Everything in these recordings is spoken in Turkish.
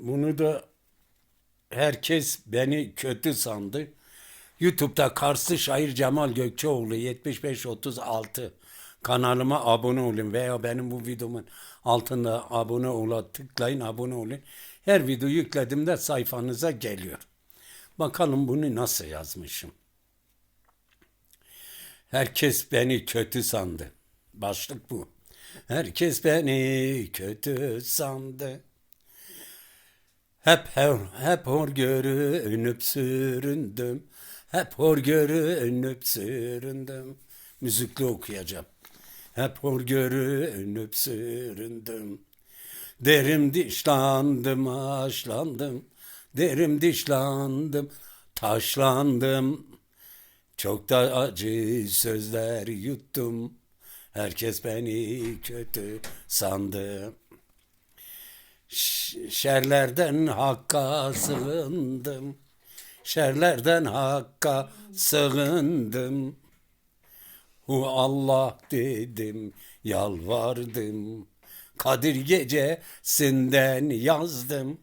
Bunu da herkes beni kötü sandı. YouTube'da Karslı şair Cemal Gökçeoğlu 7536 kanalıma abone olun veya benim bu videomun altında abone ola tıklayın abone olun. Her video yüklediğimde sayfanıza geliyor. Bakalım bunu nasıl yazmışım. Herkes beni kötü sandı. Başlık bu. Herkes beni kötü sandı. Hep hep, hep hor görünüp süründüm. Hep hor görünüp süründüm. Müzikli okuyacağım. Hep hor görünüp süründüm. Derim dişlandım, aşlandım. Derim dişlandım, taşlandım. Çok da acı sözler yuttum. Herkes beni kötü sandı. Şerlerden hakka sığındım. Şerlerden hakka sığındım. Hu Allah dedim, yalvardım. Kadir gecesinden yazdım.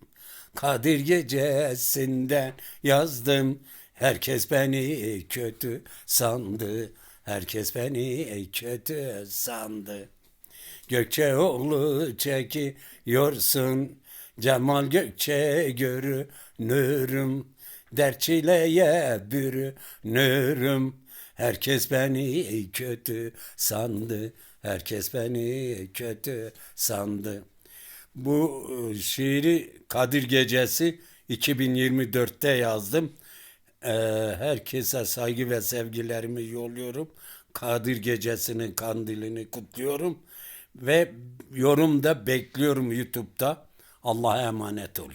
Kadir gecesinden yazdım. Herkes beni kötü sandı. Herkes beni kötü sandı. Gökçeoğlu çekiyorsun Cemal Gökçe görünürüm Derçileye bürünürüm Herkes beni kötü sandı Herkes beni kötü sandı Bu şiiri Kadir Gecesi 2024'te yazdım. Ee, herkese saygı ve sevgilerimi yolluyorum. Kadir Gecesi'nin kandilini kutluyorum. Ve yorumda bekliyorum YouTube'da. Allah'a emanet olun.